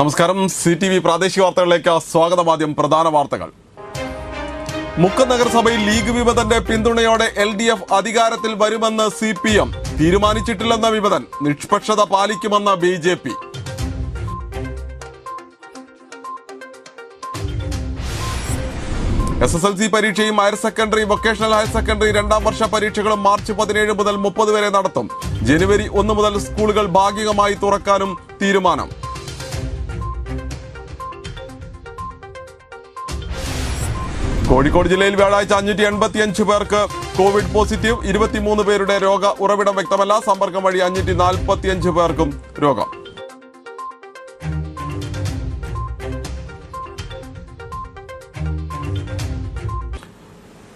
നമസ്കാരം. C T V പ്രാദേശിക വാർത്തകളിലേക്ക് സ്വാഗതം. ആദ്യം പ്രധാന വാർത്തകൾ. മുക്ക നഗരസഭയിൽ ലീഗ് വിമതന്റെ പിന്തുണയോടെ എൽ ഡി എഫ് അധികാരത്തിൽ വരുമെന്ന് സി പി എം തീരുമാനിച്ചിട്ടില്ലെന്ന വിമതൻ. നിഷ്പക്ഷത പാലിക്കുമെന്ന B J P S S L C പരീക്ഷയും higher secondary vocational higher secondary രണ്ടാം വർഷ പരീക്ഷകളും മാർച്ച് പതിനേഴ് മുതൽ മുപ്പത് വരെ നടത്തും. ജനുവരി ഒന്ന് മുതൽ സ്കൂളുകൾ ഭാഗികമായി തുറക്കാനും തീരുമാനം. കോഴിക്കോട് ജില്ലയിൽ വ്യാഴാഴ്ച അഞ്ഞൂറ്റി എൺപത്തി അഞ്ച് പേർക്ക് കോവിഡ് പോസിറ്റീവ് ഇരുപത്തിമൂന്ന് പേരുടെ രോഗ ഉറവിടം വ്യക്തമല്ല. സമ്പർക്കം വഴി അഞ്ഞൂറ്റി നാൽപ്പത്തി അഞ്ച് പേർക്കും രോഗം.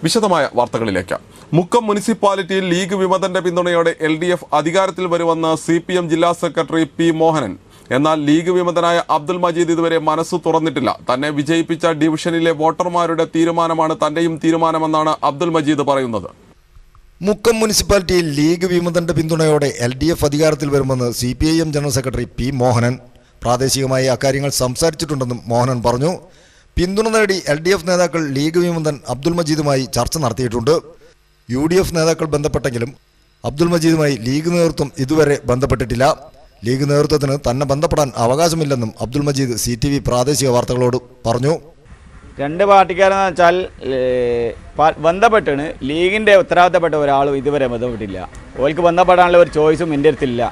വിശദമായ വാർത്തകളിലേക്ക്. മുക്കം മുനിസിപ്പാലിറ്റിയിൽ ലീഗ് വിമതന്റെ പിന്തുണയോടെ എൽ ഡി എഫ് അധികാരത്തിൽ വരുമെന്ന് സി പി എം ജില്ലാ സെക്രട്ടറി പി മോഹനൻ. എന്നാൽ ലീഗ് വിമതനായ അബ്ദുൽ മജീദ് ഇതുവരെ മനസ്സ് തുറന്നിട്ടില്ല. തന്നെ വിജയിപ്പിച്ച ഡിവിഷനിലെ വോട്ടർമാരുടെ തീരുമാനമാണ് തന്റെയും തീരുമാനമെന്നാണ് അബ്ദുൽ മജീദ് പറയുന്നത്. മുക്കം മുനിസിപ്പാലിറ്റിയിൽ ലീഗ് വിമതന്റെ പിന്തുണയോടെ എൽ ഡി എഫ് അധികാരത്തിൽ വരുമെന്ന് C P I M general secretary P Mohanan. പ്രാദേശികമായി അക്കാര്യങ്ങൾ സംസാരിച്ചിട്ടുണ്ടെന്നും മോഹനൻ പറഞ്ഞു. പിന്തുണ നേടി എൽ ഡി എഫ് നേതാക്കൾ ലീഗ് വിമതൻ അബ്ദുൽ മജീദുമായി ചർച്ച നടത്തിയിട്ടുണ്ട്. യു ഡി എഫ് നേതാക്കൾ ബന്ധപ്പെട്ടെങ്കിലും അബ്ദുൽ മജീദുമായി ലീഗ് നേതൃത്വം ഇതുവരെ ബന്ധപ്പെട്ടിട്ടില്ല. ലീഗ് നേതൃത്വത്തിന് തന്നെ ബന്ധപ്പെടാൻ അവകാശമില്ലെന്നും Abdul Majeed C T V പ്രാദേശിക വാർത്തകളോട് പറഞ്ഞു. രണ്ട് പാർട്ടിക്കാരെന്ന് വെച്ചാൽ ബന്ധപ്പെട്ടാണ്. ലീഗിന്റെ ഉത്തരവാദിത്തപ്പെട്ട ഒരാളും ഇതുവരെ ബന്ധപ്പെട്ടില്ല. ഓൽക്ക് ബന്ധപ്പെടാനുള്ള ഒരു ചോയ്സും എന്റെ അടുത്തില്ല.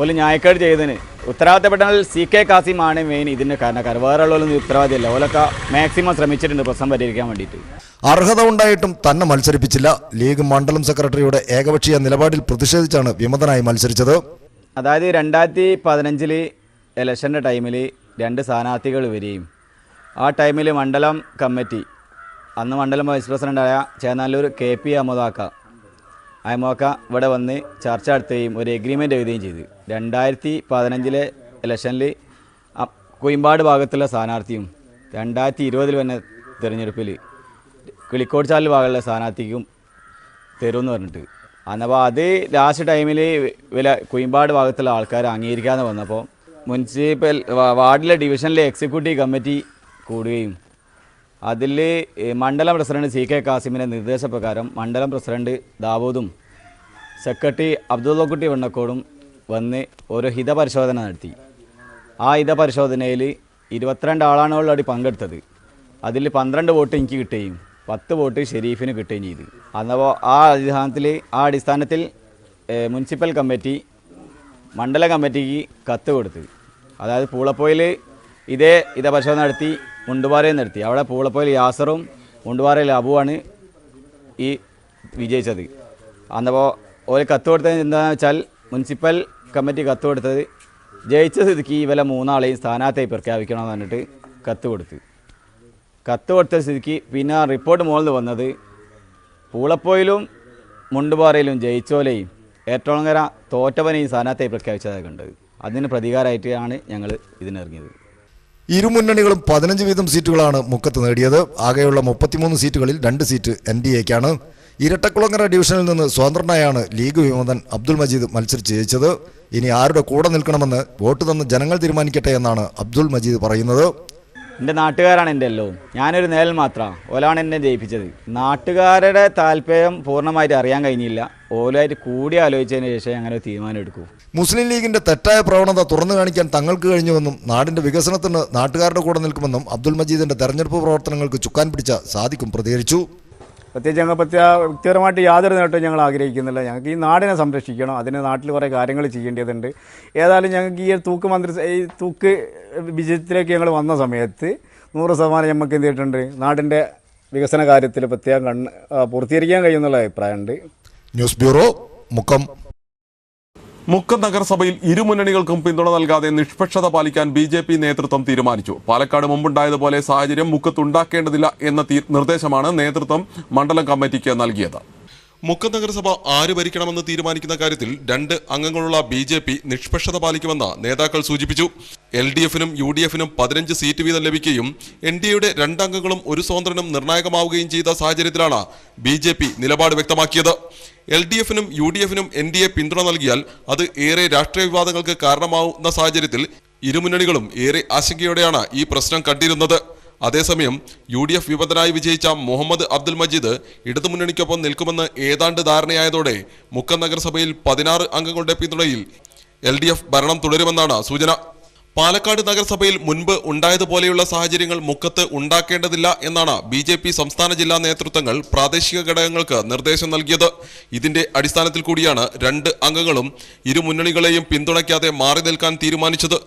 ഓൽ ന്യായക്കേട് ചെയ്തതിന്. ഉത്തരവാദിത്തപ്പെട്ട സി കെ കാസിമാണ് മെയിൻ ഇതിന്റെ കാരണക്കാർ വേറെ ഉള്ളതൊന്നും ഉത്തരവാദിത്തമില്ല. ഓലൊക്കെ മാക്സിമം ശ്രമിച്ചിട്ടുണ്ട് പ്രശ്നം പരിഹരിക്കാൻ വേണ്ടിയിട്ട്. അർഹത ഉണ്ടായിട്ടും തന്നെ മത്സരിപ്പിച്ചില്ല. ലീഗ് മണ്ഡലം സെക്രട്ടറിയുടെ ഏകപക്ഷീയ നിലപാടിൽ പ്രതിഷേധിച്ചാണ് വിമതനായി മത്സരിച്ചത്. അതായത് രണ്ടായിരത്തി പതിനഞ്ചിൽ ഇലക്ഷന്റെ ടൈമിൽ രണ്ട് സ്ഥാനാർത്ഥികൾ വരികയും ആ ടൈമിൽ മണ്ഡലം കമ്മിറ്റി അന്ന് മണ്ഡലം വൈസ് പ്രസിഡന്റായ ചേന്നാലൂർ കെ പി അഹമ്മദാക്ക അഹമ്മദാക്ക ഇവിടെ വന്ന് ചർച്ച നടത്തുകയും ഒരു എഗ്രിമെന്റ് എഴുതുകയും ചെയ്തു. രണ്ടായിരത്തി പതിനഞ്ചിലെ ഇലക്ഷനിൽ കുയിമ്പാട് ഭാഗത്തുള്ള സ്ഥാനാർത്ഥിയും രണ്ടായിരത്തി ഇരുപതിൽ വന്ന തിരഞ്ഞെടുപ്പിൽ കിളിക്കോട് ചാലിൽ ഭാഗമുള്ള സ്ഥാനാർത്ഥിക്കും തരുമെന്ന് പറഞ്ഞിട്ട് അന്നപ്പോൾ അത് ലാസ്റ്റ് ടൈമിൽ വില കുയിമ്പാട് ഭാഗത്തുള്ള ആൾക്കാർ അംഗീകരിക്കാതെ വന്നപ്പോൾ മുനിസിപ്പൽ വാർഡിലെ ഡിവിഷനിലെ എക്സിക്യൂട്ടീവ് കമ്മിറ്റി കൂടുകയും അതിൽ മണ്ഡലം പ്രസിഡന്റ് സി കെ കാസിമിന്റെ നിർദ്ദേശപ്രകാരം മണ്ഡലം പ്രസിഡന്റ് ദാവൂദും സെക്രട്ടറി അബ്ദുള്ളക്കുട്ടി വെണ്ണക്കോടും വന്ന് ഒരു ഹിതപരിശോധന നടത്തി. ആ ഹിതപരിശോധനയിൽ ഇരുപത്തിരണ്ട് ആളാണ് ഓൾറെഡി പങ്കെടുത്തത്. അതിൽ പന്ത്രണ്ട് വോട്ട് എനിക്ക് കിട്ടുകയും പത്ത് വോട്ട് ഷെരീഫിന് കിട്ടുകയും ചെയ്തു. അന്നപ്പോൾ ആ അടിസ്ഥാനത്തിൽ ആ അടിസ്ഥാനത്തിൽ മുനിസിപ്പൽ കമ്മിറ്റി മണ്ഡല കമ്മിറ്റിക്ക് കത്ത് കൊടുത്ത് അതായത് പൂളപ്പോയിൽ ഇതേ ഇതേ പരിശോധന നടത്തി മുണ്ടുപാറയിൽ നടത്തി അവിടെ പൂളപ്പോയിൽ യാസറും മുണ്ടുപാറയിൽ അബുവാണ് ഈ വിജയിച്ചത്. അന്നപ്പോൾ ഒരു കത്ത് കൊടുത്തത് എന്താണെന്ന് വെച്ചാൽ മുനിസിപ്പൽ കമ്മിറ്റി കത്ത് കൊടുത്തത് ജയിച്ച സ്ഥിതിക്ക് ഈ വില മൂന്നാളെയും സ്ഥാനാർത്ഥിയായി പ്രഖ്യാപിക്കണമെന്ന് പറഞ്ഞിട്ട് കത്ത് കൊടുത്ത്. കത്ത് കൊടുത്ത സ്ഥിതിക്ക് പിന്നെ റിപ്പോർട്ട് മുകളിൽ വന്നത് പൂളപ്പോയിലും മുണ്ടുപാറയിലും ജയിച്ചോലെയും ഏറ്റോളങ്ങര തോറ്റവനെയും സ്ഥാനാർത്ഥി പ്രഖ്യാപിച്ചതായിട്ടുണ്ട്. അതിന് പ്രതികാരമായിട്ടാണ് ഞങ്ങൾ ഇതിനിറങ്ങിയത്. ഇരുമുന്നണികളും പതിനഞ്ച് വീതം സീറ്റുകളാണ് മുക്കത്ത് നേടിയത്. ആകെയുള്ള മുപ്പത്തിമൂന്ന് സീറ്റുകളിൽ രണ്ട് സീറ്റ് എൻ ഡി എക്കാണ്. ഇരട്ടക്കുളങ്ങര ഡിവിഷനിൽ നിന്ന് സ്വതന്ത്രനായാണ് ലീഗ് വിമതൻ അബ്ദുൾ മജീദ് മത്സരിച്ച് ജയിച്ചത്. ഇനി ആരുടെ കൂടെ നിൽക്കണമെന്ന് വോട്ട് തന്ന് ജനങ്ങൾ തീരുമാനിക്കട്ടെ എന്നാണ് അബ്ദുൾ മജീദ് പറയുന്നത്. എന്റെ നാട്ടുകാരാണ് എന്റെ എല്ലോ. ഞാനൊരു നേൽ മാത്രമാണ് ഓലാണ് എന്നെ ജയിപ്പിച്ചത്. നാട്ടുകാരുടെ താല്പര്യം പൂർണമായിട്ട് അറിയാൻ കഴിഞ്ഞില്ല. ഓലായിട്ട് കൂടി ആലോചിച്ചതിന് ശേഷം അങ്ങനെ തീരുമാനം എടുക്കൂ. മുസ്ലിം ലീഗിന്റെ തെറ്റായ പ്രവണത തുറന്നു കാണിക്കാൻ തങ്ങൾക്ക് കഴിഞ്ഞുവെന്നും നാടിന്റെ വികസനത്തിന് നാട്ടുകാരുടെ കൂടെ നിൽക്കുമെന്നും അബ്ദുൽ മജീദിന്റെ തെരഞ്ഞെടുപ്പ് പ്രവർത്തനങ്ങൾക്ക് ചുക്കാൻ പിടിച്ച സാദിക്കും പ്രതികരിച്ചു. പ്രത്യേകിച്ച് ഞങ്ങൾ പ്രത്യേക വ്യക്തിപരമായിട്ട് യാതൊരു നേട്ടവും ഞങ്ങൾ ആഗ്രഹിക്കുന്നില്ല. ഞങ്ങൾക്ക് ഈ നാടിനെ സംരക്ഷിക്കണം. അതിന് നാട്ടിൽ കുറേ കാര്യങ്ങൾ ചെയ്യേണ്ടതുണ്ട്. ഏതായാലും ഞങ്ങൾക്ക് ഈ തൂക്ക് മന്ത്രി ഈ തൂക്ക് വിജയത്തിലേക്ക് ഞങ്ങൾ വന്ന സമയത്ത് നൂറ് ശതമാനം നമുക്ക് എന്ത് ചെയ്തിട്ടുണ്ട്? നാടിന്റെ വികസന കാര്യത്തിൽ പ്രത്യേകം കണ്ണ് പൂർത്തീകരിക്കാൻ കഴിയുന്നുള്ള അഭിപ്രായമുണ്ട്. News bureau Mukkam. മുക്കം നഗരസഭയിൽ ഇരുമുന്നണികൾക്കും പിന്തുണ നൽകാതെ നിഷ്പക്ഷത പാലിക്കാൻ ബി ജെ പി നേതൃത്വം തീരുമാനിച്ചു. പാലക്കാട് മുമ്പുണ്ടായതുപോലെ സാഹചര്യം മുക്കത്തുണ്ടാക്കേണ്ടതില്ല എന്ന നിർദ്ദേശമാണ് നേതൃത്വം മണ്ഡലം കമ്മിറ്റിക്ക് നൽകിയത്. മുക്കം നഗരസഭ ആര് ഭരിക്കണമെന്ന് തീരുമാനിക്കുന്ന കാര്യത്തിൽ രണ്ട് അംഗങ്ങളുള്ള ബി ജെ പി നിഷ്പക്ഷത പാലിക്കുമെന്ന് നേതാക്കൾ സൂചിപ്പിച്ചു. എൽ ഡി എഫിനും യു ഡി എഫിനും പതിനഞ്ച് സീറ്റ് വീതം ലഭിക്കുകയും എൻ ഡി എയുടെ രണ്ടംഗങ്ങളും ഒരു സ്വതന്ത്രനും നിർണായകമാവുകയും ചെയ്ത സാഹചര്യത്തിലാണ് ബി ജെ പി നിലപാട് വ്യക്തമാക്കിയത്. എൽ ഡി എഫിനും യു ഡി എഫിനും എൻ ഡി എ പിന്തുണ നൽകിയാൽ അത് ഏറെ രാഷ്ട്രീയ വിവാദങ്ങൾക്ക് കാരണമാവുന്ന സാഹചര്യത്തിൽ ഇരുമുന്നണികളും ഏറെ ആശങ്കയോടെയാണ് ഈ പ്രശ്നം കണ്ടിരുന്നത്. അതേസമയം യു ഡി എഫ് വിമതനായി വിജയിച്ച മുഹമ്മദ് അബ്ദുൽ മജീദ് ഇടതുമുന്നണിക്കൊപ്പം നിൽക്കുമെന്ന് ഏതാണ്ട് ധാരണയായതോടെ മുക്കം നഗരസഭയിൽ പതിനാറ് അംഗങ്ങളുടെ പിന്തുണയിൽ എൽ ഡി എഫ് ഭരണം തുടരുമെന്നാണ് സൂചന. പാലക്കാട് നഗരസഭയിൽ മുൻപ് ഉണ്ടായതുപോലെയുള്ള സാഹചര്യങ്ങൾ മുക്കത്ത് ഉണ്ടാക്കേണ്ടതില്ല എന്നാണ് ബി ജെ പി സംസ്ഥാന ജില്ലാ നേതൃത്വങ്ങൾ പ്രാദേശിക ഘടകങ്ങൾക്ക് നിർദ്ദേശം നൽകിയത്. ഇതിന്റെ അടിസ്ഥാനത്തിൽ കൂടിയാണ് രണ്ട് അംഗങ്ങളും ഇരു മുന്നണികളെയും പിന്തുണയ്ക്കാതെ മാറി നിൽക്കാൻ തീരുമാനിച്ചത്.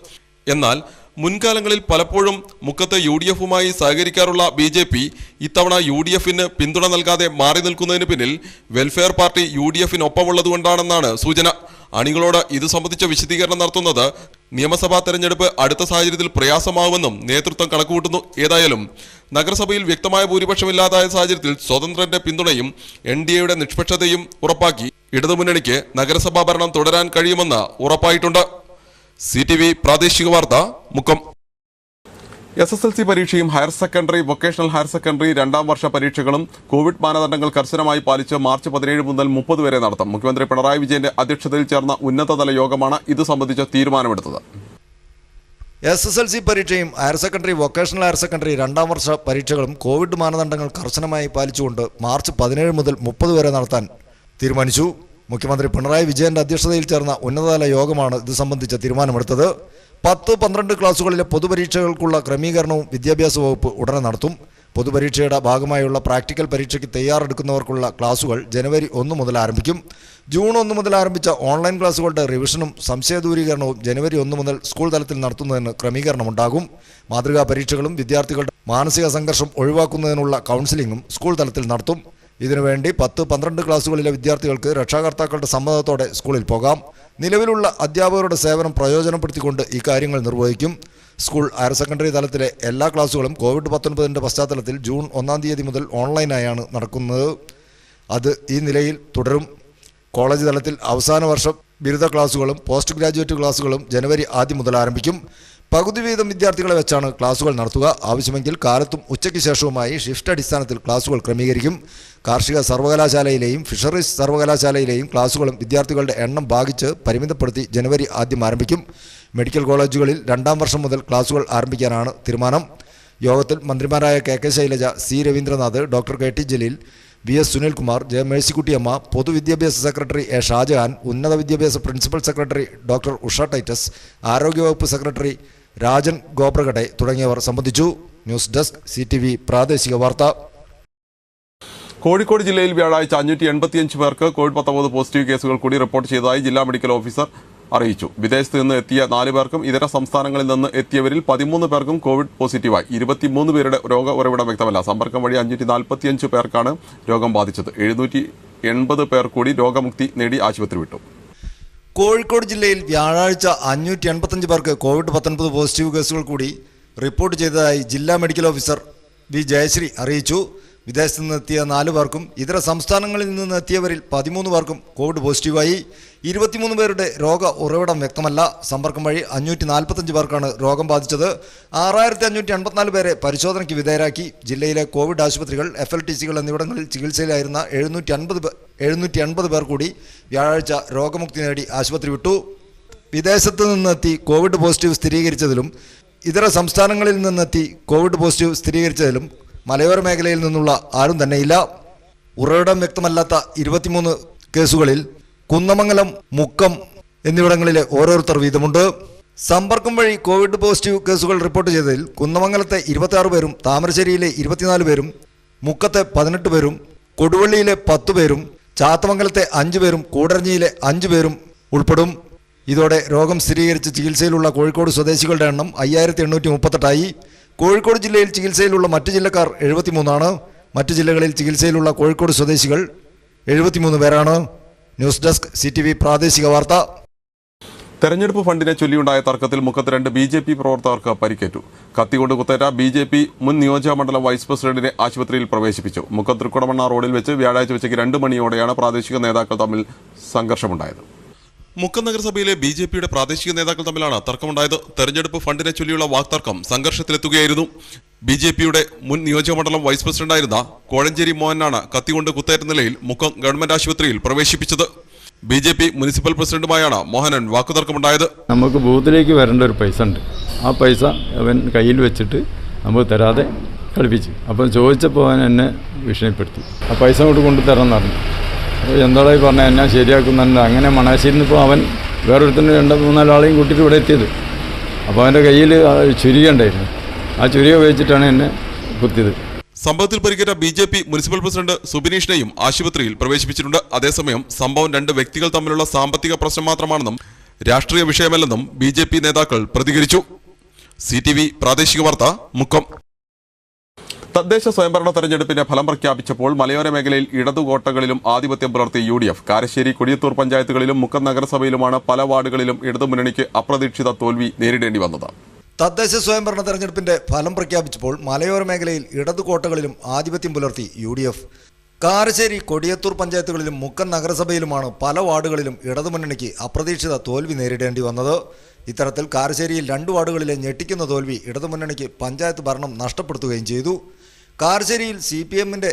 എന്നാൽ മുൻകാലങ്ങളിൽ പലപ്പോഴും മുക്കത്ത് യു ഡി എഫുമായി സഹകരിക്കാറുള്ള ബി ജെ പി ഇത്തവണ യു ഡി എഫിന് പിന്തുണ നൽകാതെ മാറി നിൽക്കുന്നതിന് പിന്നിൽ വെൽഫെയർ പാർട്ടി യു ഡി എഫിനൊപ്പമുള്ളതുകൊണ്ടാണെന്നാണ് സൂചന. അണികളോട് ഇത് സംബന്ധിച്ച വിശദീകരണം നടത്തുന്നത് നിയമസഭാ തെരഞ്ഞെടുപ്പ് അടുത്ത സാഹചര്യത്തിൽ പ്രയാസമാവുമെന്നും നേതൃത്വം കണക്കുകൂട്ടുന്നു. ഏതായാലും നഗരസഭയിൽ വ്യക്തമായ ഭൂരിപക്ഷമില്ലാതായ സാഹചര്യത്തിൽ സ്വതന്ത്രന്റെ പിന്തുണയും എൻ ഡി എയുടെ നിഷ്പക്ഷതയും ഉറപ്പാക്കി. ഇടതുമുന്നണിക്ക് നഗരസഭാ ഭരണം തുടരാൻ കഴിയുമെന്ന് ഉറപ്പായിട്ടുണ്ട്. സി ടി വി പ്രാദേശിക വാർത്ത Mukkam. S S L C പരീക്ഷയും higher secondary vocational higher secondary രണ്ടാം വർഷ പരീക്ഷകളും കോവിഡ് മാനദണ്ഡങ്ങൾ കർശനമായി പാലിച്ച് മാർച്ച് പതിനേഴ് മുതൽ മുപ്പത് വരെ നടത്തും. മുഖ്യമന്ത്രി പിണറായി വിജയന്റെ അധ്യക്ഷതയിൽ ചേർന്ന ഉന്നതതല യോഗമാണ് ഇത് സംബന്ധിച്ച തീരുമാനമെടുത്തത്. എസ് എസ് എൽ സി പരീക്ഷയും higher secondary vocational higher secondary രണ്ടാം വർഷ പരീക്ഷകളും കോവിഡ് മാനദണ്ഡങ്ങൾ കർശനമായി പാലിച്ചുകൊണ്ട് മാർച്ച് പതിനേഴ് മുതൽ മുപ്പത് വരെ നടത്താൻ തീരുമാനിച്ചു. മുഖ്യമന്ത്രി പിണറായി വിജയന്റെ അധ്യക്ഷതയിൽ ചേർന്ന ഉന്നതതല യോഗമാണ് ഇത് സംബന്ധിച്ച തീരുമാനമെടുത്തത്. പത്ത് പന്ത്രണ്ട് ക്ലാസുകളിലെ പൊതുപരീക്ഷകൾക്കുള്ള ക്രമീകരണവും വിദ്യാഭ്യാസ വകുപ്പ് ഉടനെ നടത്തും. പൊതുപരീക്ഷയുടെ ഭാഗമായുള്ള പ്രാക്ടിക്കൽ പരീക്ഷയ്ക്ക് തയ്യാറെടുക്കുന്നവർക്കുള്ള ക്ലാസുകൾ ജനുവരി ഒന്ന് മുതൽ ആരംഭിക്കും. ജൂൺ ഒന്ന് മുതൽ ആരംഭിച്ച ഓൺലൈൻ ക്ലാസുകളുടെ റിവിഷനും സംശയദൂരീകരണവും ജനുവരി ഒന്ന് മുതൽ സ്കൂൾ തലത്തിൽ നടത്തുന്നതിന് ക്രമീകരണമുണ്ടാകും. മാതൃകാ പരീക്ഷകളും വിദ്യാർത്ഥികളുടെ മാനസിക സംഘർഷം ഒഴിവാക്കുന്നതിനുള്ള കൗൺസിലിംഗും സ്കൂൾ തലത്തിൽ നടത്തും. ഇതിനുവേണ്ടി പത്ത് പന്ത്രണ്ട് ക്ലാസ്സുകളിലെ വിദ്യാർത്ഥികൾക്ക് രക്ഷാകർത്താക്കളുടെ സമ്മതത്തോടെ സ്കൂളിൽ പോകാം. നിലവിലുള്ള അധ്യാപകരുടെ സേവനം പ്രയോജനപ്പെടുത്തിക്കൊണ്ട് ഈ കാര്യങ്ങൾ നിർവഹിക്കും. സ്കൂൾ ഹയർ സെക്കൻഡറി തലത്തിലെ എല്ലാ ക്ലാസ്സുകളും കോവിഡ് പത്തൊൻപതിന്റെ പശ്ചാത്തലത്തിൽ ജൂൺ ഒന്നാം തീയതി മുതൽ ഓൺലൈനായാണ് നടക്കുന്നത്. അത് ഈ നിലയിൽ തുടരും. കോളേജ് തലത്തിൽ അവസാന വർഷം ബിരുദ ക്ലാസുകളും പോസ്റ്റ് ഗ്രാജുവേറ്റ് ക്ലാസുകളും ജനുവരി ആദ്യം മുതൽ ആരംഭിക്കും. പകുതി വീതം വിദ്യാർത്ഥികളെ വെച്ചാണ് ക്ലാസുകൾ നടത്തുക. ആവശ്യമെങ്കിൽ കാലത്തും ഉച്ചയ്ക്ക് ശേഷവുമായി ഷിഫ്റ്റ് അടിസ്ഥാനത്തിൽ ക്ലാസുകൾ ക്രമീകരിക്കും. കാർഷിക സർവകലാശാലയിലെയും ഫിഷറീസ് സർവകലാശാലയിലെയും ക്ലാസുകളും വിദ്യാർത്ഥികളുടെ എണ്ണം ഭാഗിച്ച് പരിമിതപ്പെടുത്തി ജനുവരി ആദ്യം ആരംഭിക്കും. മെഡിക്കൽ കോളേജുകളിൽ രണ്ടാം വർഷം മുതൽ ക്ലാസുകൾ ആരംഭിക്കാനാണ് തീരുമാനം. യോഗത്തിൽ മന്ത്രിമാരായ K K Shailaja C Raveendranath doctor K T Jaleel V S Sunilkumar J Mercykuttyamma പൊതുവിദ്യാഭ്യാസ സെക്രട്ടറി എ ഷാജഹാൻ ഉന്നത വിദ്യാഭ്യാസ principal secretary doctor Usha Titus ആരോഗ്യവകുപ്പ് സെക്രട്ടറി രാജൻ ഗോപ്രകടെ തുടങ്ങിയവർ സംബന്ധിച്ചു. ന്യൂസ് ഡെസ്ക് സി പ്രാദേശിക വാർത്ത. കോഴിക്കോട് ജില്ലയിൽ വ്യാഴാഴ്ച അഞ്ഞൂറ്റി എൺപത്തിയഞ്ച് പേർക്ക് കോവിഡ് പത്തൊമ്പത് പോസിറ്റീവ് കേസുകൾ കൂടി റിപ്പോർട്ട് ചെയ്തതായി ജില്ലാ മെഡിക്കൽ ഓഫീസർ അറിയിച്ചു. വിദേശത്ത് നിന്ന് എത്തിയ നാല് പേർക്കും ഇതര സംസ്ഥാനങ്ങളിൽ നിന്ന് എത്തിയവരിൽ പതിമൂന്ന് പേർക്കും കോവിഡ് പോസിറ്റീവായി. ഇരുപത്തിമൂന്ന് പേരുടെ രോഗ ഉറവിടം വ്യക്തമല്ല. സമ്പർക്കം വഴി അഞ്ഞൂറ്റി നാൽപ്പത്തിയഞ്ച് പേർക്കാണ് രോഗം ബാധിച്ചത്. എഴുന്നൂറ്റി എൺപത് പേർ കൂടി രോഗമുക്തി നേടി ആശുപത്രി വിട്ടു. കോഴിക്കോട് ജില്ലയിൽ വ്യാഴാഴ്ച അഞ്ഞൂറ്റി എൺപത്തഞ്ച് പേർക്ക് കോവിഡ് പത്തൊൻപത് പോസിറ്റീവ് കേസുകൾ കൂടി റിപ്പോർട്ട് ചെയ്തതായി ജില്ലാ മെഡിക്കൽ ഓഫീസർ വി ജയശ്രീ അറിയിച്ചു. വിദേശത്ത് നിന്നെത്തിയ നാല് പേർക്കും ഇതര സംസ്ഥാനങ്ങളിൽ നിന്നെത്തിയവരിൽ പതിമൂന്ന് പേർക്കും കോവിഡ് പോസിറ്റീവായി. ഇരുപത്തിമൂന്ന് പേരുടെ രോഗ ഉറവിടം വ്യക്തമല്ല. സമ്പർക്കം വഴി അഞ്ഞൂറ്റി നാൽപ്പത്തഞ്ച് പേർക്കാണ് രോഗം ബാധിച്ചത്. ആറായിരത്തി അഞ്ഞൂറ്റി എൺപത്തിനാല് പേരെ പരിശോധനയ്ക്ക് വിധേയരാക്കി. ജില്ലയിലെ കോവിഡ് ആശുപത്രികൾ എഫ് എൽ ടി സികൾ എന്നിവിടങ്ങളിൽ ചികിത്സയിലായിരുന്ന എഴുന്നൂറ്റി അൻപത് എഴുന്നൂറ്റി അൻപത് പേർ കൂടി വ്യാഴാഴ്ച രോഗമുക്തി നേടി ആശുപത്രി വിട്ടു. വിദേശത്ത് നിന്നെത്തി കോവിഡ് പോസിറ്റീവ് സ്ഥിരീകരിച്ചതിലും ഇതര സംസ്ഥാനങ്ങളിൽ നിന്നെത്തി കോവിഡ് പോസിറ്റീവ് സ്ഥിരീകരിച്ചതിലും മലയോര മേഖലയിൽ നിന്നുള്ള ആരും തന്നെയില്ല. ഉറവിടം വ്യക്തമല്ലാത്ത ഇരുപത്തിമൂന്ന് കേസുകളിൽ കുന്നമംഗലം മുക്കം എന്നിവിടങ്ങളിലെ ഓരോരുത്തർ വീതമുണ്ട്. സമ്പർക്കം വഴി കോവിഡ് പോസിറ്റീവ് കേസുകൾ റിപ്പോർട്ട് ചെയ്തതിൽ കുന്നമംഗലത്തെ ഇരുപത്തിയാറ് പേരും താമരശ്ശേരിയിലെ ഇരുപത്തിനാല് പേരും മുക്കത്തെ പതിനെട്ട് പേരും കൊടുവള്ളിയിലെ പത്ത് പേരും ചാത്തമംഗലത്തെ അഞ്ച് പേരും കൂടരഞ്ഞിയിലെ അഞ്ച് പേരും ഉൾപ്പെടും. ഇതോടെ രോഗം സ്ഥിരീകരിച്ച് ചികിത്സയിലുള്ള കോഴിക്കോട് സ്വദേശികളുടെ എണ്ണം അയ്യായിരത്തി എണ്ണൂറ്റി മുപ്പത്തെട്ടായി കോഴിക്കോട് ജില്ലയിൽ ചികിത്സയിലുള്ള മറ്റ് ജില്ലക്കാർ എഴുപത്തിമൂന്നാണ്. മറ്റ് ജില്ലകളിൽ ചികിത്സയിലുള്ള കോഴിക്കോട് സ്വദേശികൾ എഴുപത്തിമൂന്ന് പേരാണ്. ന്യൂസ് ഡെസ്ക് സി പ്രാദേശിക വാർത്ത. തെരഞ്ഞെടുപ്പ് ഫണ്ടിനെ ചൊല്ലിയുണ്ടായ തർക്കത്തിൽ മുഖത്ത് രണ്ട് ബി ജെ പി പ്രവർത്തകർക്ക് പരിക്കേറ്റു. കത്തികൊണ്ട് കുത്തേറ്റ ബി ജെ പി മുൻ നിയോജകമണ്ഡലം വൈസ് പ്രസിഡന്റിനെ ആശുപത്രിയിൽ പ്രവേശിപ്പിച്ചു. മുഖം തൃക്കുടമണ്ണ റോഡിൽ വെച്ച് വ്യാഴാഴ്ച ഉച്ചയ്ക്ക് രണ്ട് മണിയോടെയാണ് പ്രാദേശിക നേതാക്കൾ തമ്മിൽ സംഘർഷമുണ്ടായത്. മുക്കം നഗരസഭയിലെ ബി ജെ പിയുടെ പ്രാദേശിക നേതാക്കൾ തമ്മിലാണ് തർക്കമുണ്ടായത്. തെരഞ്ഞെടുപ്പ് ഫണ്ടിനെ ചൊല്ലിയുള്ള വാക്തർക്കം സംഘർഷത്തിലെത്തുകയായിരുന്നു. ബി ജെ പിയുടെ മുൻ നിയോജക മണ്ഡലം വൈസ് പ്രസിഡന്റായിരുന്ന കോഴഞ്ചേരി മോഹനാണ് കത്തികൊണ്ട് കുത്തേറ്റ നിലയിൽ മുക്കം ഗവൺമെന്റ് ആശുപത്രിയിൽ പ്രവേശിപ്പിച്ചത്. ബി ജെ പി മുനിസിപ്പൽ പ്രസിഡന്റുമായാണ് മോഹനൻ വാക്കുതർക്കമുണ്ടായത്. നമുക്ക് ബൂത്തിലേക്ക് വരേണ്ട ഒരു പൈസ ഉണ്ട്. ആ പൈസ അവൻ കയ്യിൽ വെച്ചിട്ട് നമുക്ക് തരാതെ കളിപ്പിച്ചു. അപ്പം ചോദിച്ചപ്പോൾ അവൻ എന്നെ ഭീഷണിപ്പെടുത്തി. ആ പൈസ അങ്ങോട്ട് കൊണ്ടു തരാമെന്ന് പറഞ്ഞു എന്താടാ ഈ പറഞ്ഞ എന്നെ ശരിയാക്കുന്നുണ്ട്. അങ്ങനെ മണാശ്ശേരിയിൽ നിന്ന് അവൻ വേറൊരുത്തിന് രണ്ട് മൂന്നാലാളെയും കൂട്ടിയിട്ട് ഇവിടെ എത്തിയത്. അപ്പോൾ അവന്റെ കയ്യിൽ ചുരിയുണ്ടായിരുന്നു ആ ചുരിക ഉപയോഗിച്ചിട്ടാണ് എന്നെ കുത്തിയത്. സംഭവത്തിൽ പരിക്കേറ്റ B J P municipal president സുബിനീഷിനെയും ആശുപത്രിയിൽ പ്രവേശിപ്പിച്ചിട്ടുണ്ട്. അതേസമയം സംഭവം രണ്ട് വ്യക്തികൾ തമ്മിലുള്ള സാമ്പത്തിക പ്രശ്നം മാത്രമാണെന്നും രാഷ്ട്രീയ വിഷയമല്ലെന്നും ബി നേതാക്കൾ പ്രതികരിച്ചു. സി പ്രാദേശിക വാർത്ത മുക്കം. തദ്ദേശ സ്വയംഭരണ തെരഞ്ഞെടുപ്പിന്റെ ഫലം പ്രഖ്യാപിച്ചപ്പോൾ മലയോര മേഖലയിൽ ഇടതുകോട്ടകളിലും ആധിപത്യം പുലർത്തി U D F. Karassery Kodiyathur പഞ്ചായത്തുകളിലും മുക്കം നഗരസഭയിലുമാണ് പല വാർഡുകളിലും ഇടതുമുന്നണിക്ക് അപ്രതീക്ഷിത തോൽവി നേരിടേണ്ടി വന്നത്. തദ്ദേശ സ്വയംഭരണ തെരഞ്ഞെടുപ്പിന്റെ ഫലം പ്രഖ്യാപിച്ചപ്പോൾ മലയോര മേഖലയിൽ ഇടതുകോട്ടകളിലും ആധിപത്യം പുലർത്തി U D F. Karassery Kodiyathur പഞ്ചായത്തുകളിലും മുക്കം നഗരസഭയിലുമാണ് പല വാർഡുകളിലും ഇടതുമുന്നണിക്ക് അപ്രതീക്ഷിത തോൽവി നേരിടേണ്ടി വന്നത്. ഇത്തരത്തിൽ കാരശ്ശേരിയിൽ രണ്ട് വാർഡുകളിലെ ഞെട്ടിക്കുന്ന തോൽവി ഇടതുമുന്നണിക്ക് പഞ്ചായത്ത് ഭരണം നഷ്ടപ്പെടുത്തുകയും ചെയ്തു. കാരശ്ശേരിയിൽ സി പി എമ്മിന്റെ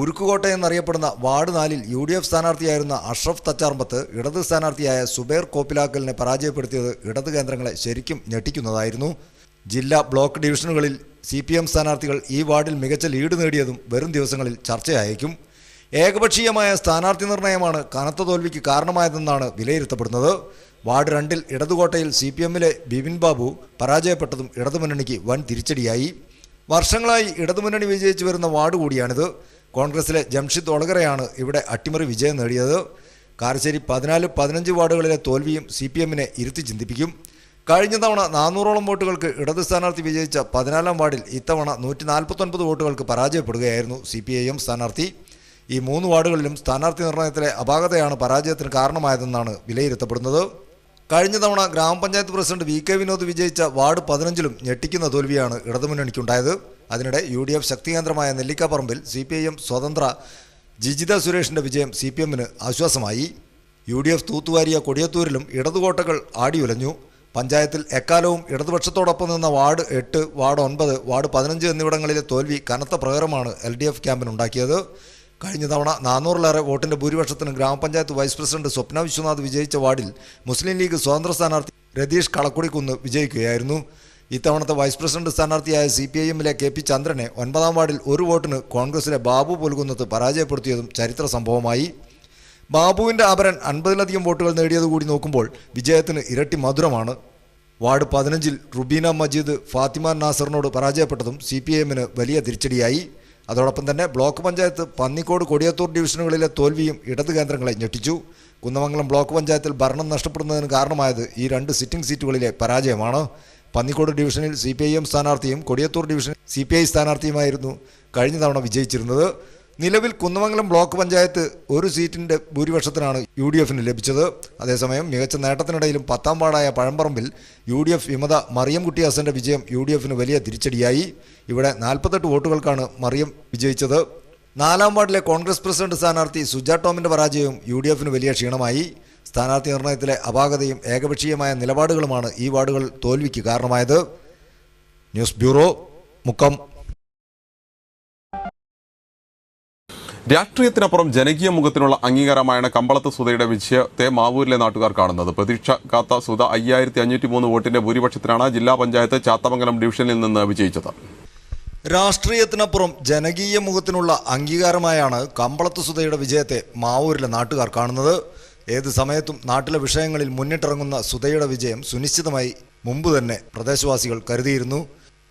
ഉരുക്കുകോട്ട എന്നറിയപ്പെടുന്ന വാർഡ് നാലിൽ യു ഡി എഫ് സ്ഥാനാർത്ഥിയായിരുന്ന അഷ്റഫ് തച്ചാർമ്പത്ത് ഇടത് സ്ഥാനാർത്ഥിയായ സുബേർ കോപ്പിലാക്കലിനെ പരാജയപ്പെടുത്തിയത് ഇടത് കേന്ദ്രങ്ങളെ ശരിക്കും ഞെട്ടിക്കുന്നതായിരുന്നു. ജില്ലാ ബ്ലോക്ക് ഡിവിഷനുകളിൽ സി പി എം സ്ഥാനാർത്ഥികൾ ഈ വാർഡിൽ മികച്ച ലീഡ് നേടിയതും വരും ദിവസങ്ങളിൽ ചർച്ചയായേക്കും. ഏകപക്ഷീയമായ സ്ഥാനാർത്ഥി നിർണയമാണ് കനത്ത തോൽവിക്ക് കാരണമായതെന്നാണ് വിലയിരുത്തപ്പെടുന്നത്. വാർഡ് രണ്ടിൽ ഇടതുകോട്ടയിൽ സി പി എമ്മിലെ ബിപിൻ ബാബു പരാജയപ്പെട്ടതും ഇടതുമുന്നണിക്ക് വൻ തിരിച്ചടിയായി. വർഷങ്ങളായി ഇടതുമുന്നണി വിജയിച്ചു വരുന്ന വാർഡ് കൂടിയാണിത്. കോൺഗ്രസിലെ ജംഷിദ് ഒളകരയാണ് ഇവിടെ അട്ടിമറി വിജയം നേടിയത്. കാരശ്ശേരി പതിനാല് പതിനഞ്ച് വാർഡുകളിലെ തോൽവിയും സി പി എമ്മിനെ ഇരുത്തി ചിന്തിപ്പിക്കും. കഴിഞ്ഞ തവണ നാനൂറോളം വോട്ടുകൾക്ക് ഇടത് സ്ഥാനാർത്ഥി വിജയിച്ച പതിനാലാം വാർഡിൽ ഇത്തവണ നൂറ്റി നാൽപ്പത്തൊൻപത് വോട്ടുകൾക്ക് പരാജയപ്പെടുകയായിരുന്നു സി പി ഐ എം സ്ഥാനാർത്ഥി. ഈ മൂന്ന് വാർഡുകളിലും സ്ഥാനാർത്ഥി നിർണയത്തിലെ അപാകതയാണ് പരാജയത്തിന് കാരണമായതെന്നാണ് വിലയിരുത്തപ്പെടുന്നത്. കഴിഞ്ഞ തവണ ഗ്രാമപഞ്ചായത്ത് പ്രസിഡന്റ് വി കെ വിനോദ് വിജയിച്ച വാർഡ് പതിനഞ്ചിലും ഞെട്ടിക്കുന്ന തോൽവിയാണ് ഇടതുമുന്നണിക്കുണ്ടായത്. അതിനിടെ യു ഡി എഫ് ശക്തികേന്ദ്രമായ നെല്ലിക്കാപ്പറമ്പിൽ സി പി ഐ എം സ്വതന്ത്ര ജിജിത സുരേഷിന്റെ വിജയം സി പി എമ്മിന് ആശ്വാസമായി. യു ഡി എഫ് തൂത്തുവാരിയ കൊടിയത്തൂരിലും ഇടതുകോട്ടകൾ ആടിയുലഞ്ഞു. പഞ്ചായത്തിൽ എക്കാലവും ഇടതുപക്ഷത്തോടൊപ്പം നിന്ന വാർഡ് എട്ട് വാർഡ് ഒൻപത് വാർഡ് പതിനഞ്ച് എന്നിവിടങ്ങളിലെ തോൽവി കനത്ത പ്രകരമാണ് എൽ ഡി എഫ് ക്യാമ്പിനുണ്ടാക്കിയത്. കഴിഞ്ഞ തവണ നാനൂറിലേറെ വോട്ടിന്റെ ഭൂരിപക്ഷത്തിന് ഗ്രാമപഞ്ചായത്ത് വൈസ് പ്രസിഡന്റ് സ്വപ്ന വിശ്വനാഥ് വിജയിച്ച വാർഡിൽ മുസ്ലിം ലീഗ് സ്വതന്ത്ര സ്ഥാനാർത്ഥി രതീഷ് കളക്കുടിക്കുന്ന് വിജയിക്കുകയായിരുന്നു. ഇത്തവണത്തെ വൈസ് പ്രസിഡന്റ് സ്ഥാനാർത്ഥിയായ സി പി ഐ എമ്മിലെ കെ പി ചന്ദ്രനെ ഒൻപതാം വാർഡിൽ ഒരു വോട്ടിന് കോൺഗ്രസിലെ ബാബു പുൽകുന്നത്ത് പരാജയപ്പെടുത്തിയതും ചരിത്ര സംഭവമായി. ബാബുവിന്റെ അപരൻ അൻപതിലധികം വോട്ടുകൾ നേടിയതുകൂടി നോക്കുമ്പോൾ വിജയത്തിന് ഇരട്ടി മധുരമാണ്. വാർഡ് പതിനഞ്ചിൽ റുബീന മജീദ് ഫാത്തിമ നാസറിനോട് പരാജയപ്പെട്ടതും സി പി എമ്മിന് വലിയ തിരിച്ചടിയായി. അതോടൊപ്പം തന്നെ ബ്ലോക്ക് പഞ്ചായത്ത് പന്നിക്കോട് കൊടിയത്തൂർ ഡിവിഷനുകളിലെ തോൽവിയും ഇടത് കേന്ദ്രങ്ങളെ ഞെട്ടിച്ചു. കുന്നമംഗലം ബ്ലോക്ക് പഞ്ചായത്തിൽ ഭരണം നഷ്ടപ്പെടുന്നതിന് കാരണമായത് ഈ രണ്ട് സിറ്റിംഗ് സീറ്റുകളിലെ പരാജയമാണ്. പന്നിക്കോട് ഡിവിഷനിൽ സി പി ഐ എം സ്ഥാനാർത്ഥിയും കൊടിയത്തൂർ ഡിവിഷനിൽ സി പി ഐ സ്ഥാനാർത്ഥിയുമായിരുന്നു കഴിഞ്ഞ തവണ വിജയിച്ചിരുന്നത്. നിലവിൽ കുന്നമംഗലം ബ്ലോക്ക് പഞ്ചായത്ത് ഒരു സീറ്റിന്റെ ഭൂരിപക്ഷത്തിനാണ് യു ഡി എഫിന് ലഭിച്ചത്. അതേസമയം മികച്ച നേട്ടത്തിനിടയിലും പത്താം വാർഡായ പഴമ്പറമ്പിൽ യു ഡി എഫ് വിമത മറിയം കുട്ടി വിജയം യു ഡി എഫിന് വലിയ തിരിച്ചടിയായി. ഇവിടെ നാൽപ്പത്തെട്ട് വോട്ടുകൾക്കാണ് മറിയം വിജയിച്ചത്. നാലാം വാർഡിലെ കോൺഗ്രസ് പ്രസിഡന്റ് സ്ഥാനാർത്ഥി സുജാ ടോമിന്റെ പരാജയവും യു ഡി എഫിന് വലിയ ക്ഷീണമായി. സ്ഥാനാർത്ഥി നിർണയത്തിലെ അപാകതയും ഏകപക്ഷീയമായ നിലപാടുകളുമാണ് ഈ വാർഡുകൾ തോൽവിക്ക് കാരണമായത്. News bureau Mukkam. രാഷ്ട്രീയത്തിനപ്പുറം ജനകീയ മുഖത്തിനുള്ള അംഗീകാരമായാണ് കമ്പളത്ത് സുധയുടെ വിജയത്തെ മാവൂരിലെ നാട്ടുകാർ കാണുന്നത്. പ്രതീക്ഷ കാത്ത സുധ അയ്യായിരത്തി അഞ്ഞൂറ്റി മൂന്ന് വോട്ടിന്റെ ഭൂരിപക്ഷത്തിനാണ് ജില്ലാ പഞ്ചായത്ത് ചാത്തമംഗലം ഡിവിഷനിൽ നിന്ന് വിജയിച്ചത്. രാഷ്ട്രീയത്തിനപ്പുറം ജനകീയ മുഖത്തിനുള്ള അംഗീകാരമായാണ് കമ്പളത്ത് സുധയുടെ വിജയത്തെ മാവൂരിലെ നാട്ടുകാർ കാണുന്നത്. ഏത് സമയത്തും നാട്ടിലെ വിഷയങ്ങളിൽ മുന്നിട്ടിറങ്ങുന്ന സുധയുടെ വിജയം സുനിശ്ചിതമായി മുമ്പ് തന്നെ പ്രദേശവാസികൾ കരുതിയിരുന്നു.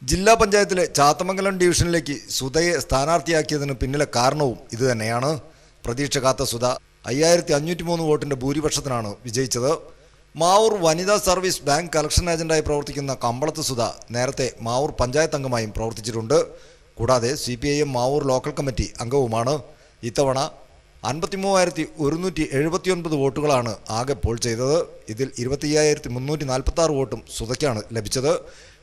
ജില്ലാ പഞ്ചായത്തിലെ ചാത്തമംഗലം ഡിവിഷനിലേക്ക് സുധയെ സ്ഥാനാർത്ഥിയാക്കിയതിന് പിന്നിലെ കാരണവും ഇതുതന്നെയാണ് പ്രതീക്ഷ കാത്ത സുധ അയ്യായിരത്തി അഞ്ഞൂറ്റി മൂന്ന് വോട്ടിന്റെ ഭൂരിപക്ഷത്തിനാണ് വിജയിച്ചത്. മാവൂർ വനിതാ സർവീസ് ബാങ്ക് കളക്ഷൻ ഏജന്റായി പ്രവർത്തിക്കുന്ന കമ്പളത്ത് സുധ നേരത്തെ മാവൂർ പഞ്ചായത്ത് അംഗമായും പ്രവർത്തിച്ചിട്ടുണ്ട്. കൂടാതെ C P I M Mavoor local committee അംഗവുമാണ്. ഇത്തവണ അൻപത്തി മൂവായിരത്തി ഒരുന്നൂറ്റി എഴുപത്തിയൊൻപത് വോട്ടുകളാണ് ആകെ പോൾ ചെയ്തത്. ഇതിൽ ഇരുപത്തിയ്യായിരത്തി മുന്നൂറ്റി നാൽപ്പത്തി ആറ് വോട്ടും സുധയ്ക്കാണ് ലഭിച്ചത്.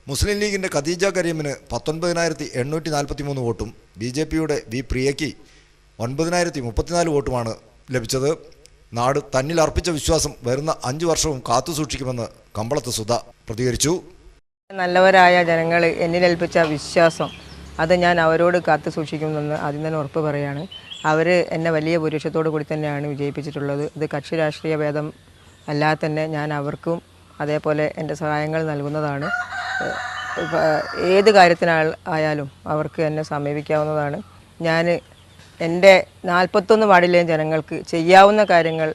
മുസ്ലിം ലീഗിന്റെ ഖദീജ കരീമിന് പത്തൊൻപതിനായിരത്തി എണ്ണൂറ്റി നാൽപ്പത്തി മൂന്ന് വോട്ടും ബി ജെ പിയുടെ വി പ്രിയയ്ക്ക് ഒൻപതിനായിരത്തി മുപ്പത്തിനാല് വോട്ടുമാണ് ലഭിച്ചത്. നാട് തന്നിൽ അർപ്പിച്ച വിശ്വാസം വരുന്ന അഞ്ച് വർഷവും കാത്തു സൂക്ഷിക്കുമെന്ന് കമ്പളത്ത് സുധ പ്രതികരിച്ചു. നല്ലവരായ ജനങ്ങൾ എന്നിൽ ഏൽപ്പിച്ച വിശ്വാസം അത് ഞാൻ അവരോട് കാത്തു സൂക്ഷിക്കുമെന്ന് ആദ്യം തന്നെ ഉറപ്പ് പറയാണ് അവർ എന്നെ വലിയ ഭൂരിപക്ഷത്തോടു കൂടി തന്നെയാണ് വിജയിപ്പിച്ചിട്ടുള്ളത്. ഇത് കക്ഷി രാഷ്ട്രീയ ഭേദം അല്ലാതെ തന്നെ ഞാൻ അവർക്കും അതേപോലെ എന്റെ സഹായങ്ങൾ നൽകുന്നതാണ്. ഏത് കാര്യത്തിനാ ആയാലും അവർക്ക് എന്നെ സമീപിക്കാവുന്നതാണ്. ഞാൻ എന്റെ നാൽപ്പത്തൊന്ന് വാർഡിലെ ജനങ്ങൾക്ക് ചെയ്യാവുന്ന കാര്യങ്ങൾ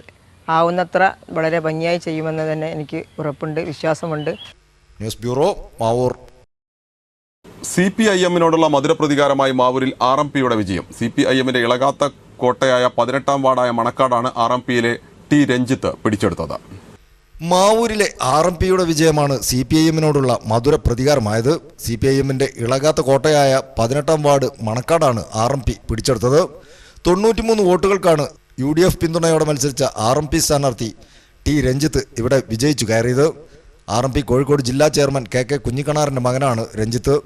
ആവുന്നത്ര വളരെ ഭംഗിയായി ചെയ്യുമെന്ന് തന്നെ എനിക്ക് ഉറപ്പുണ്ട് വിശ്വാസമുണ്ട്. News bureau Mavoor. C P I എമ്മിനോടുള്ള മധുരപ്രതികാരമായി മാവൂരിൽ ആർ എം പിയുടെ വിജയം. സി പി ഐ എമ്മിന്റെ ഇളകാത്ത കോട്ടയായ പതിനെട്ടാം വാർഡായ മണക്കാടാണ് ആർ എം പിയിലെ ടി രഞ്ജിത്ത് പിടിച്ചെടുത്തത്. മാവൂരിലെ ആർ എം പിയുടെ വിജയമാണ് സി പി ഐ എമ്മിനോടുള്ള മധുര പ്രതികാരമായത്. സി പി ഐ എമ്മിന്റെ ഇളകാത്ത കോട്ടയായ പതിനെട്ടാം വാർഡ് മണക്കാടാണ് ആർ എം പി പിടിച്ചെടുത്തത്. തൊണ്ണൂറ്റിമൂന്ന് വോട്ടുകൾക്കാണ് യു ഡി എഫ് പിന്തുണയോടെ മത്സരിച്ച ആർ എം പി സ്ഥാനാർത്ഥി ടി രഞ്ജിത്ത് ഇവിടെ വിജയിച്ചു കയറിയത്. ആർ എം പി കോഴിക്കോട് ജില്ലാ ചെയർമാൻ കെ കെ കുഞ്ഞിക്കണാറിന്റെ മകനാണ് രഞ്ജിത്ത്.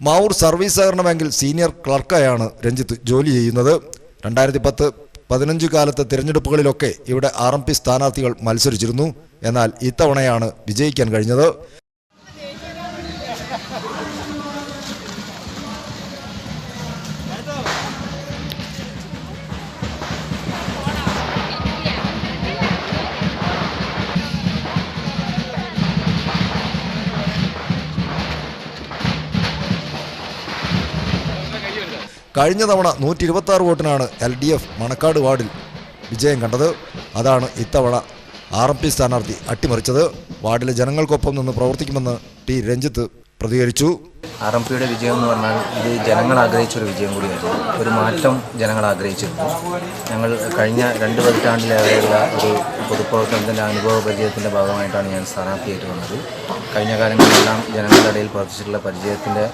മാവൂർ സർവീസ് സഹകരണ ബാങ്കിൽ സീനിയർ ക്ലർക്കായാണ് രഞ്ജിത്ത് ജോലി ചെയ്യുന്നത്. രണ്ടായിരത്തി പത്ത് പതിനഞ്ച് കാലത്തെ തിരഞ്ഞെടുപ്പുകളിലൊക്കെ ഇവിടെ ആർ എം പി സ്ഥാനാർത്ഥികൾ മത്സരിച്ചിരുന്നു. എന്നാൽ ഇത്തവണയാണ് വിജയിക്കാൻ കഴിഞ്ഞത്. കഴിഞ്ഞ തവണ നൂറ്റി ഇരുപത്തി ആറ് വോട്ടിനാണ് എൽ ഡി എഫ് മണക്കാട് വാർഡിൽ വിജയം കണ്ടത്. അതാണ് ഇത്തവണ ആർ എം പി സ്ഥാനാർത്ഥി അട്ടിമറിച്ചത്. വാർഡിലെ ജനങ്ങൾക്കൊപ്പം നിന്ന് പ്രവർത്തിക്കുമെന്ന് ടി രഞ്ജിത്ത് പ്രതികരിച്ചു. ആർ എം പിയുടെ വിജയം എന്ന് പറഞ്ഞാൽ ഇത് ജനങ്ങൾ ആഗ്രഹിച്ചൊരു വിജയം കൂടിയായിരുന്നു ഒരു മാറ്റം ജനങ്ങൾ ആഗ്രഹിച്ചിരുന്നു. ഞങ്ങൾ കഴിഞ്ഞ രണ്ട് പതിറ്റാണ്ടിലേറെയുള്ള ഒരു പൊതുപ്രവർത്തനത്തിന്റെ അനുഭവ പരിചയത്തിന്റെ ഭാഗമായിട്ടാണ് ഞാൻ സ്ഥാനാർത്ഥിയായിട്ട് വന്നത്. കഴിഞ്ഞ കാലങ്ങളിലെല്ലാം ജനങ്ങളുടെ ഇടയിൽ പ്രവർത്തിച്ചിട്ടുള്ള പരിചയത്തിന്റെ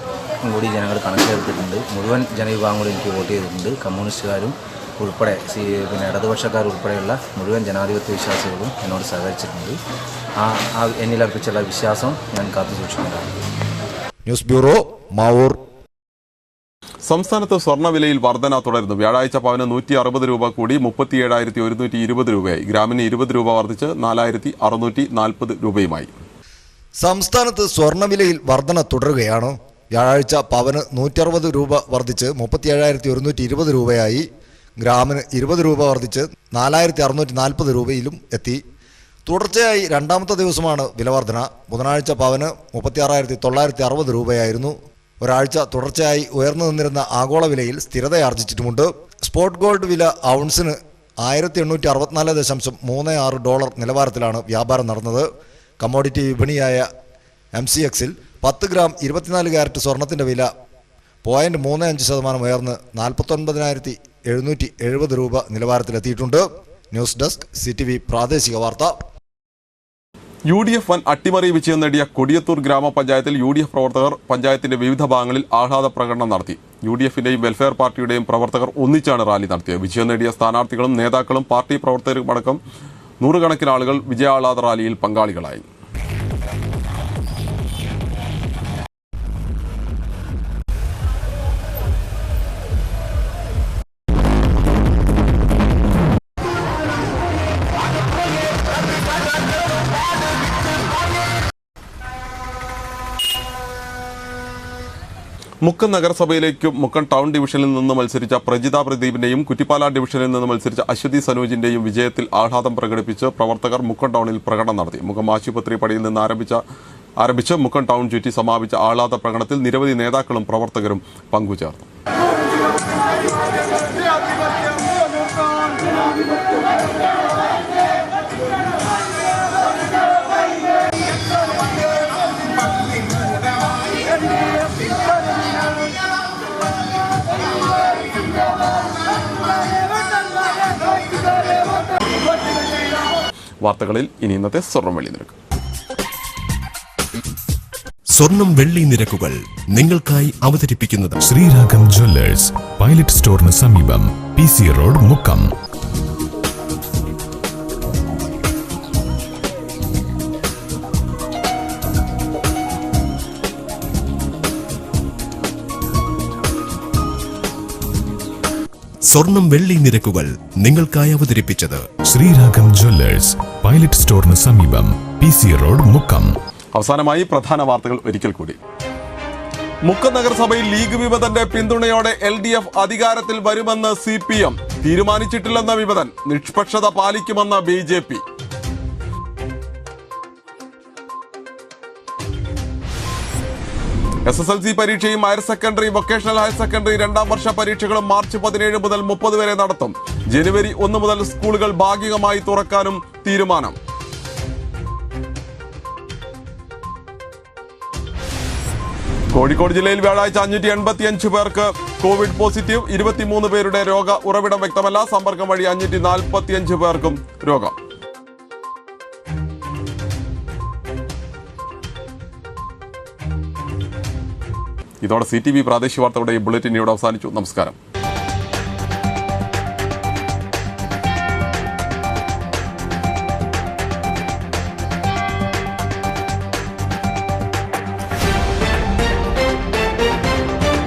കൂടി ജനങ്ങൾ കണക്കിലെടുത്തിട്ടുണ്ട്. മുഴുവൻ ജനവിഭാഗങ്ങളും എനിക്ക് വോട്ട് ചെയ്തിട്ടുണ്ട്. കമ്മ്യൂണിസ്റ്റുകാരും ഉൾപ്പെടെ സി പിന്നെ ഇടതുപക്ഷക്കാർ ഉൾപ്പെടെയുള്ള മുഴുവൻ ജനാധിപത്യ വിശ്വാസികളും എന്നോട് സഹകരിച്ചിട്ടുണ്ട്. ആ എന്നിലർപ്പിച്ചുള്ള വിശ്വാസം ഞാൻ കാത്തു സൂക്ഷിക്കുന്നതാണ് ന്യൂസ് ബ്യൂറോ മാവൂർ. സംസ്ഥാനത്ത് സ്വർണവിലയിൽ വർധന തുടരുന്നു. വ്യാഴാഴ്ച പവന് നൂറ്റി അറുപത് രൂപ കൂടി മുപ്പത്തി ഏഴായിരത്തി ഒരുന്നൂറ്റി ഇരുപത് രൂപയായി. ഗ്രാമിന് ഇരുപത് രൂപ വർദ്ധിച്ച് നാലായിരത്തി അറുന്നൂറ്റി നാൽപ്പത് രൂപയുമായി. സംസ്ഥാനത്ത് സ്വർണവിലയിൽ വർധന തുടരുകയാണ്. വ്യാഴാഴ്ച പവന് നൂറ്ററുപത് രൂപ വർദ്ധിച്ച് മുപ്പത്തി ഏഴായിരത്തി ഒരുന്നൂറ്റി ഇരുപത് രൂപയായി. ഗ്രാമിന് ഇരുപത് രൂപ വർദ്ധിച്ച് നാലായിരത്തി അറുന്നൂറ്റി നാൽപ്പത് രൂപയിലും എത്തി. തുടർച്ചയായി രണ്ടാമത്തെ ദിവസമാണ് വിലവർധന. ബുധനാഴ്ച പവന് മുപ്പത്തിയാറായിരത്തി തൊള്ളായിരത്തി അറുപത് രൂപയായിരുന്നു. ഒരാഴ്ച തുടർച്ചയായി ഉയർന്നു നിന്നിരുന്ന ആഗോള വിലയിൽ സ്ഥിരതയാർജിച്ചിട്ടുമുണ്ട്. സ്പോട്ട് ഗോൾഡ് വില ഔൺസിന് ആയിരത്തി എണ്ണൂറ്റി അറുപത്തിനാല് ദശാംശം മൂന്ന് ആറ് ഡോളർ നിലവാരത്തിലാണ് വ്യാപാരം നടന്നത്. കമ്മോഡിറ്റി വിപണിയായ എം സി എക്സിൽ പത്ത് ഗ്രാം ഇരുപത്തിനാല് ക്യാരറ്റ് സ്വർണത്തിന്റെ വില പോയിന്റ് മൂന്ന് അഞ്ച് ശതമാനം ഉയർന്ന് നാൽപ്പത്തൊൻപതിനായിരത്തി എഴുന്നൂറ്റി എഴുപത് രൂപ നിലവാരത്തിലെത്തിയിട്ടുണ്ട്. News desk C T V പ്രാദേശിക വാർത്ത. യു ഡി എഫ് വൻ അട്ടിമറി വിജയം നേടിയ കൊടിയത്തൂർ ഗ്രാമപഞ്ചായത്തിൽ യു ഡി എഫ് പ്രവർത്തകർ പഞ്ചായത്തിന്റെ വിവിധ ഭാഗങ്ങളിൽ ആഹ്ലാദ പ്രകടനം നടത്തി. യു ഡി എഫിന്റെയും വെൽഫെയർ പാർട്ടിയുടെയും പ്രവർത്തകർ ഒന്നിച്ചാണ് റാലി നടത്തിയത്. വിജയം നേടിയ സ്ഥാനാർത്ഥികളും നേതാക്കളും പാർട്ടി പ്രവർത്തകരുമടക്കം നൂറുകണക്കിന് ആളുകൾ വിജയാഹ്ലാദ റാലിയിൽ പങ്കാളികളായി. മുക്കം നഗരസഭയിലേക്കും മുക്കം ടൗൺ ഡിവിഷനിൽ നിന്ന് മത്സരിച്ച പ്രജിത പ്രദീപിന്റെയും കുറ്റിപ്പാല ഡിവിഷനിൽ നിന്ന് മത്സരിച്ച അശ്വതി സനൂജിന്റെയും വിജയത്തിൽ ആഹ്ലാദം പ്രകടിപ്പിച്ച് പ്രവർത്തകർ മുക്കം ടൗണിൽ പ്രകടനം നടത്തി. മുക്കം ആശുപത്രി പടിയിൽ നിന്ന് ആരംഭിച്ച ആരംഭിച്ച് മുക്കം ടൗൺ ചുറ്റി സമാപിച്ച ആഹ്ലാദ പ്രകടനത്തിൽ നിരവധി നേതാക്കളും പ്രവർത്തകരും പങ്കുചേർന്നു. വാർത്തകളിൽ ഇനി ഇന്നത്തെ സ്വർണം വെള്ളി നിരക്ക്. സ്വർണം വെള്ളി നിരക്കുകൾ നിങ്ങൾക്കായി അവതരിപ്പിക്കുന്നത് ശ്രീരാഗം ജ്വല്ലേഴ്സ് പൈലറ്റ് സ്റ്റോറിന് സമീപം പി സി റോഡ് മുക്കം. സ്വർണം വെള്ളി നിരക്കുകൾ നിങ്ങൾക്കായി അവതരിപ്പിച്ചത്. ശ്രീരാഗം ജ്വല്ലേഴ്സ് പൈലറ്റ് സ്റ്റോറിന് സമീപം പി സി റോഡ് മുക്കം. അവസാനമായി പ്രധാന വാർത്തകൾ ഒരിക്കൽ കൂടി. മുക്കം നഗരസഭയിൽ ലീഗ് വിമതന്റെ പിന്തുണയോടെ എൽ ഡി എഫ് അധികാരത്തിൽ വരുമെന്ന് സി പി എം. തീരുമാനിച്ചിട്ടില്ലെന്ന വിമതൻ നിഷ്പക്ഷത പാലിക്കുമെന്ന് B J P. S S L C പരീക്ഷയും higher secondary vocational higher secondary രണ്ടാം വർഷ പരീക്ഷകളും മാർച്ച് പതിനേഴ് മുതൽ മുപ്പത് വരെ നടത്തും. ജനുവരി ഒന്ന് മുതൽ സ്കൂളുകൾ ഭാഗികമായി തുറക്കാനും തീരുമാനം. കോഴിക്കോട് ജില്ലയിൽ വ്യാഴാഴ്ച അഞ്ഞൂറ്റി എൺപത്തിയഞ്ച് പേർക്ക് കോവിഡ് പോസിറ്റീവ് ഇരുപത്തിമൂന്ന് പേരുടെ രോഗ ഉറവിടം വ്യക്തമല്ല. സമ്പർക്കം വഴി അഞ്ഞൂറ്റി നാൽപ്പത്തിയഞ്ച് പേർക്കും രോഗം. ഇതോടെ സി ടി വി പ്രാദേശിക വാർത്തയുടെ ഈ ബുള്ളറ്റിൻ ഇവിടെ അവസാനിച്ചു. നമസ്കാരം.